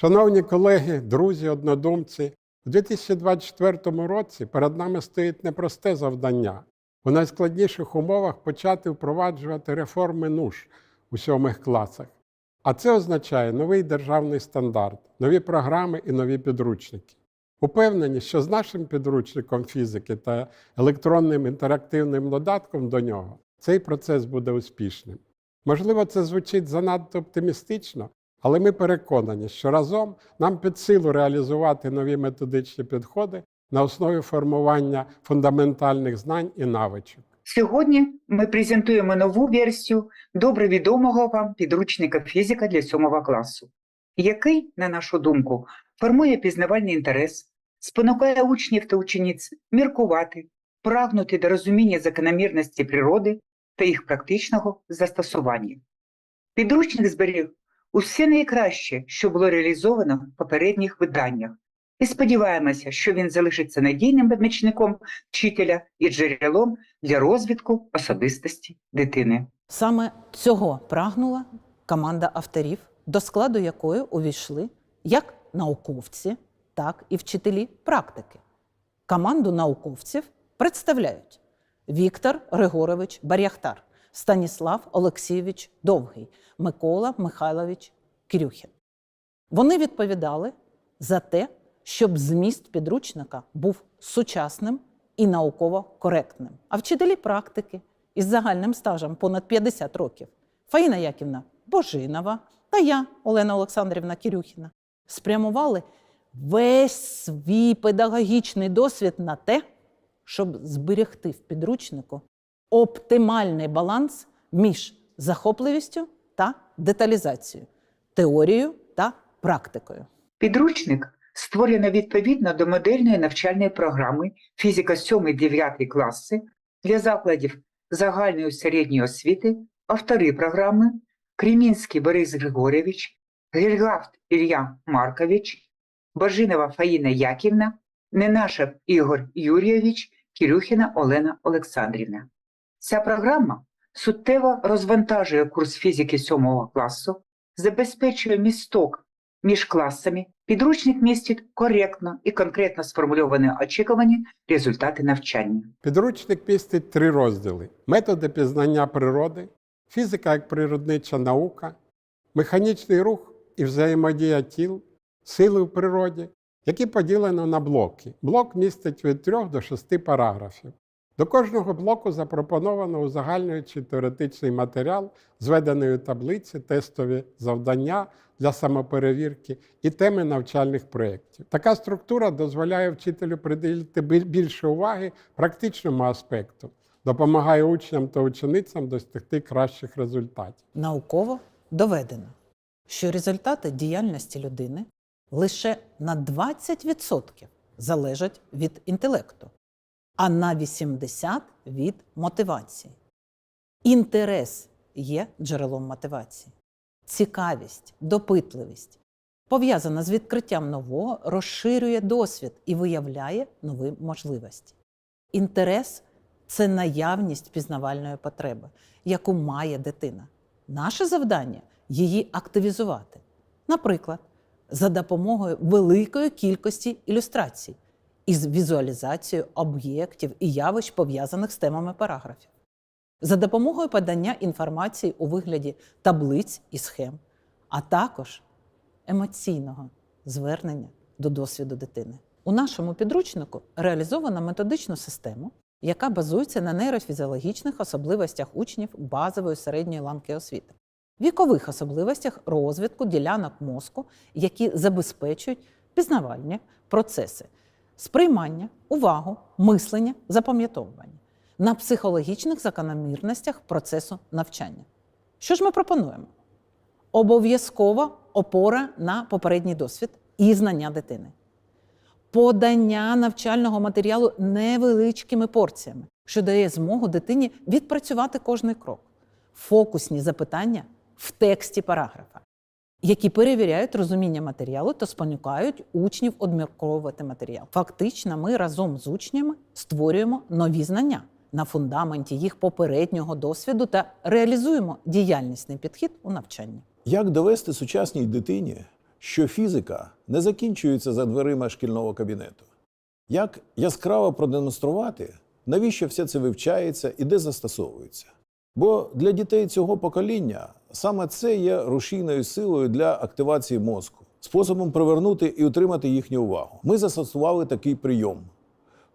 Шановні колеги, друзі, однодумці, у 2024 році перед нами стоїть непросте завдання у найскладніших умовах почати впроваджувати реформи НУШ у сьомих класах. А це означає новий державний стандарт, нові програми і нові підручники. Упевнені, що з нашим підручником фізики та електронним інтерактивним додатком до нього цей процес буде успішним. Можливо, це звучить занадто оптимістично, але ми переконані, що разом нам під силу реалізувати нові методичні підходи на основі формування фундаментальних знань і навичок. Сьогодні ми презентуємо нову версію добре відомого вам підручника фізика для 7 класу, який, на нашу думку, формує пізнавальний інтерес, спонукає учнів та учениць міркувати, прагнути до розуміння закономірності природи та їх практичного застосування. Підручник зберіг усе найкраще, що було реалізовано в попередніх виданнях, і сподіваємося, що він залишиться надійним помічником вчителя і джерелом для розвитку особистості дитини. Саме цього прагнула команда авторів, до складу якої увійшли як науковці, так і вчителі практики. Команду науковців представляють Віктор Григорович Баряхтар, Станіслав Олексійович Довгий, Микола Михайлович Кирюхін. Вони відповідали за те, щоб зміст підручника був сучасним і науково коректним. А вчителі практики із загальним стажем понад 50 років Фаїна Яківна Божинова та я, Олена Олександрівна Кирюхіна, спрямували весь свій педагогічний досвід на те, щоб зберегти в підручнику оптимальний баланс між захопливістю та деталізацією, теорією та практикою. Підручник створено відповідно до модельної навчальної програми фізика 7-9 класи для закладів загальної середньої освіти, автори програми Кремінський Борис Григорьович, Гельгафт Ілля Маркович, Бажинова Фаїна Яківна, Ненашев Ігор Юрійович, Кирюхіна Олена Олександрівна. Ця програма суттєво розвантажує курс фізики 7 класу, забезпечує місток між класами, підручник містить коректно і конкретно сформульовані очікувані результати навчання. Підручник містить три розділи: методи пізнання природи, фізика як природнича наука, механічний рух і взаємодія тіл, сили в природі, які поділено на блоки. Блок містить від 3 до 6 параграфів. До кожного блоку запропоновано узагальнюючий теоретичний матеріал, зведеної таблиці, тестові завдання для самоперевірки і теми навчальних проєктів. Така структура дозволяє вчителю приділити більше уваги практичному аспекту, допомагає учням та ученицям досягти кращих результатів. Науково доведено, що результати діяльності людини лише на 20% залежать від інтелекту, а на 80% від мотивації. Інтерес є джерелом мотивації. Цікавість, допитливість пов'язана з відкриттям нового, розширює досвід і виявляє нові можливості. Інтерес це наявність пізнавальної потреби, яку має дитина. Наше завдання її активізувати. Наприклад, за допомогою великої кількості ілюстрацій із візуалізацією об'єктів і явищ, пов'язаних з темами параграфів, за допомогою подання інформації у вигляді таблиць і схем, а також емоційного звернення до досвіду дитини. У нашому підручнику реалізовано методичну систему, яка базується на нейрофізіологічних особливостях учнів базової середньої ланки освіти, вікових особливостях розвитку ділянок мозку, які забезпечують пізнавальні процеси, сприймання, увагу, мислення, запам'ятовування на психологічних закономірностях процесу навчання. Що ж ми пропонуємо? Обов'язкова опора на попередній досвід і знання дитини. Подання навчального матеріалу невеличкими порціями, що дає змогу дитині відпрацювати кожний крок. Фокусні запитання в тексті параграфа, які перевіряють розуміння матеріалу та спонукають учнів обмірковувати матеріал. Фактично, ми разом з учнями створюємо нові знання на фундаменті їх попереднього досвіду та реалізуємо діяльнісний підхід у навчанні. Як довести сучасній дитині, що фізика не закінчується за дверима шкільного кабінету. Як яскраво продемонструвати, навіщо все це вивчається і де застосовується? Бо для дітей цього покоління саме це є рушійною силою для активації мозку, способом привернути і утримати їхню увагу. Ми застосували такий прийом.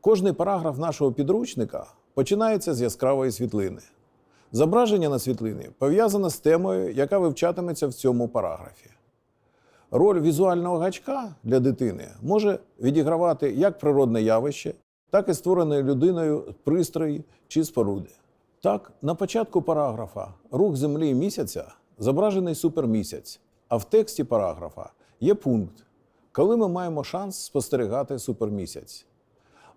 Кожний параграф нашого підручника починається з яскравої світлини. Зображення на світлині пов'язане з темою, яка вивчатиметься в цьому параграфі. Роль візуального гачка для дитини може відігравати як природне явище, так і створене людиною пристрої чи споруди. Так, на початку параграфа рух Землі і місяця зображений супермісяць, а в тексті параграфа є пункт, коли ми маємо шанс спостерігати супермісяць.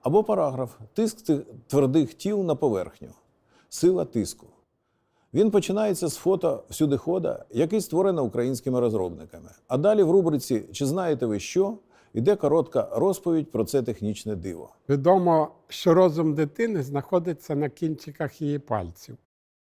Або параграф Тиск твердих тіл на поверхню. Сила тиску. Він починається з фото всюдихода, який створений українськими розробниками. А далі в рубриці Чи знаєте ви що? Йде коротка розповідь про це технічне диво. Відомо, що розум дитини знаходиться на кінчиках її пальців.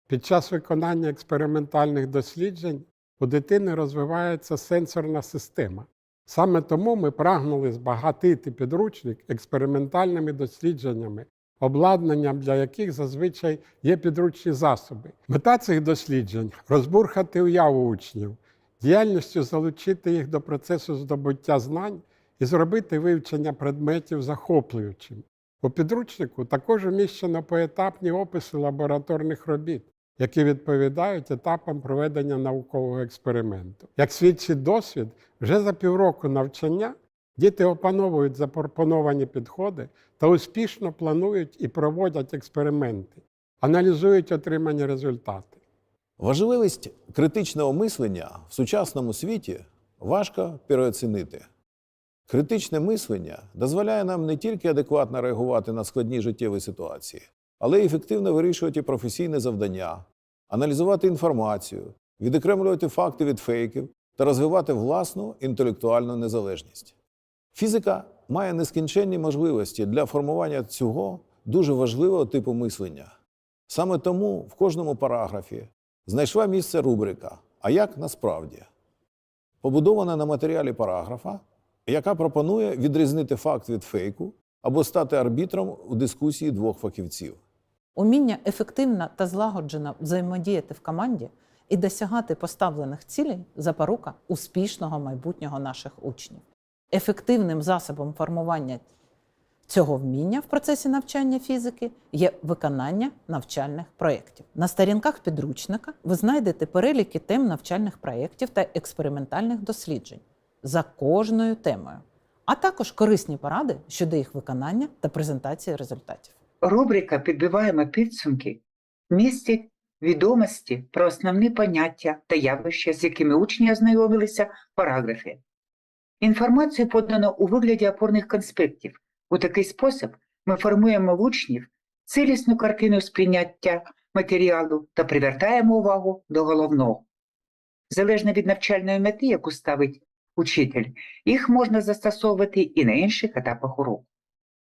Під час виконання експериментальних досліджень у дитини розвивається сенсорна система. Саме тому ми прагнули збагатити підручник експериментальними дослідженнями, обладнанням для яких зазвичай є підручні засоби. Мета цих досліджень розбурхати уяву учнів, діяльністю залучити їх до процесу здобуття знань і зробити вивчення предметів захоплюючим. У підручнику також уміщено поетапні описи лабораторних робіт, які відповідають етапам проведення наукового експерименту. Як свідчить досвід, вже за півроку навчання діти опановують запропоновані підходи та успішно планують і проводять експерименти, аналізують отримані результати. Важливість критичного мислення в сучасному світі важко переоцінити. Критичне мислення дозволяє нам не тільки адекватно реагувати на складні життєві ситуації, але й ефективно вирішувати професійне завдання, аналізувати інформацію, відокремлювати факти від фейків та розвивати власну інтелектуальну незалежність. Фізика має нескінченні можливості для формування цього дуже важливого типу мислення. Саме тому в кожному параграфі знайшла місце рубрика А як насправді? Побудована на матеріалі параграфа, яка пропонує відрізнити факт від фейку або стати арбітром у дискусії двох фахівців. Уміння ефективно та злагоджено взаємодіяти в команді і досягати поставлених цілей запорука успішного майбутнього наших учнів. Ефективним засобом формування цього вміння в процесі навчання фізики є виконання навчальних проєктів. На сторінках підручника ви знайдете переліки тем навчальних проєктів та експериментальних досліджень за кожною темою, а також корисні поради щодо їх виконання та презентації результатів. Рубрика Підбиваємо підсумки містить відомості про основні поняття та явища, з якими учні ознайомилися в параграфі. Інформацію подано у вигляді опорних конспектів. У такий спосіб ми формуємо в учнів цілісну картину сприйняття матеріалу та привертаємо увагу до головного. Залежно від навчальної мети, яку ставить учитель, їх можна застосовувати і на інших етапах уроку.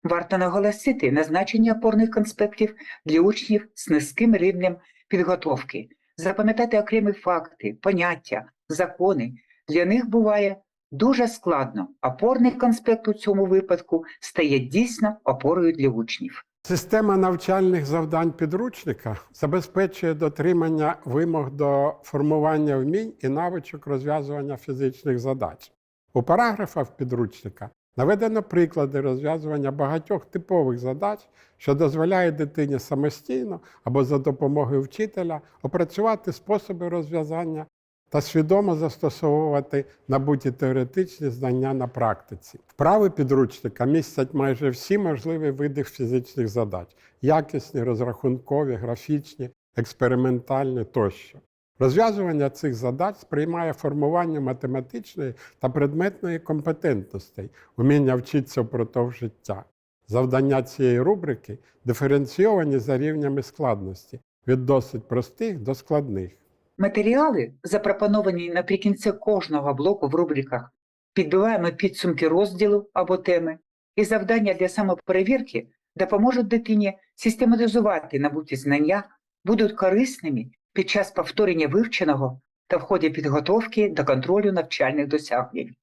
Варто наголосити на значення опорних конспектів для учнів з низьким рівнем підготовки, запам'ятати окремі факти, поняття, закони. Для них буває дуже складно. Опорний конспект у цьому випадку стає дійсно опорою для учнів. Система навчальних завдань підручника забезпечує дотримання вимог до формування вмінь і навичок розв'язування фізичних задач. У параграфах підручника наведено приклади розв'язування багатьох типових задач, що дозволяє дитині самостійно або за допомогою вчителя опрацювати способи розв'язання та свідомо застосовувати набуті теоретичні знання на практиці. Вправи підручника містять майже всі можливі види фізичних задач: якісні, розрахункові, графічні, експериментальні тощо. Розв'язування цих задач сприймає формування математичної та предметної компетентностей, вміння вчитися впродовж життя. Завдання цієї рубрики диференційовані за рівнями складності від досить простих до складних. Матеріали, запропоновані наприкінці кожного блоку в рубриках, підбиваємо підсумки розділу або теми, і завдання для самоперевірки допоможуть дитині систематизувати набуті знання, будуть корисними під час повторення вивченого та в ході підготовки до контролю навчальних досягнень.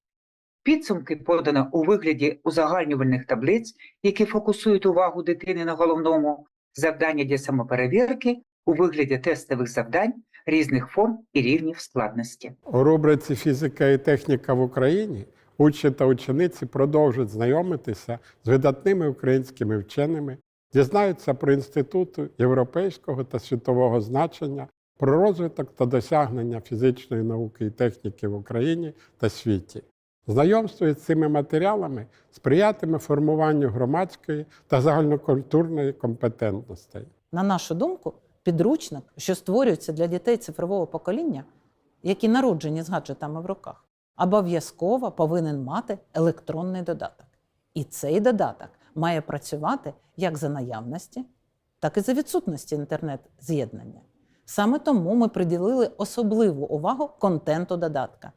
Підсумки подано у вигляді узагальнювальних таблиць, які фокусують увагу дитини на головному, завдання для самоперевірки у вигляді тестових завдань різних форм і рівнів складності. У рубриці Фізика і техніка в Україні учні та учениці продовжують знайомитися з видатними українськими вченими, дізнаються про інститути європейського та світового значення, про розвиток та досягнення фізичної науки і техніки в Україні та світі. Знайомство із цими матеріалами сприятиме формуванню громадської та загальнокультурної компетентностей. На нашу думку, підручник, що створюється для дітей цифрового покоління, які народжені з гаджетами в руках, обов'язково повинен мати електронний додаток. І цей додаток має працювати як за наявності, так і за відсутності інтернет-з'єднання. Саме тому ми приділили особливу увагу контенту додатка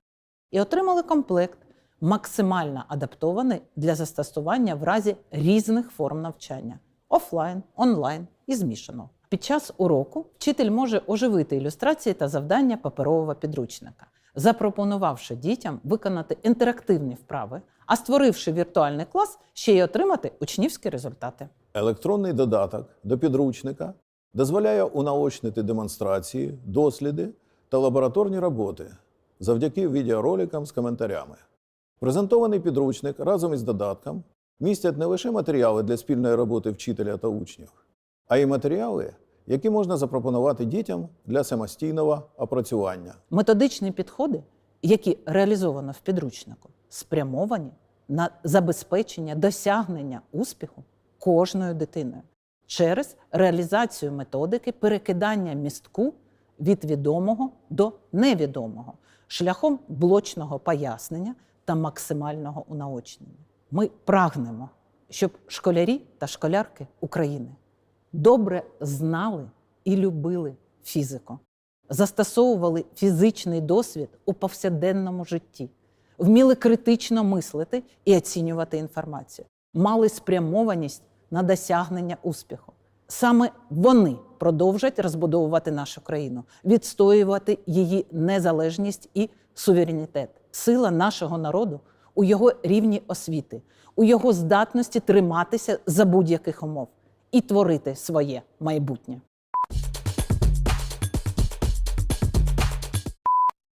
і отримали комплект, максимально адаптований для застосування в разі різних форм навчання офлайн, онлайн і змішаного. Під час уроку вчитель може оживити ілюстрації та завдання паперового підручника, запропонувавши дітям виконати інтерактивні вправи, а створивши віртуальний клас, ще й отримати учнівські результати. Електронний додаток до підручника дозволяє унаочнити демонстрації, досліди та лабораторні роботи завдяки відеороликам з коментарями. Презентований підручник разом із додатком містять не лише матеріали для спільної роботи вчителя та учнів, а й матеріали, які можна запропонувати дітям для самостійного опрацювання. Методичні підходи, які реалізовано в підручнику, спрямовані на забезпечення досягнення успіху кожною дитиною через реалізацію методики перекидання містку від відомого до невідомого шляхом блочного пояснення та максимального унаочнення. Ми прагнемо, щоб школярі та школярки України добре знали і любили фізику, застосовували фізичний досвід у повсякденному житті, вміли критично мислити і оцінювати інформацію, мали спрямованість на досягнення успіху. Саме вони продовжать розбудовувати нашу країну, відстоювати її незалежність і суверенітет. Сила нашого народу у його рівні освіти, у його здатності триматися за будь-яких умов і творити своє майбутнє.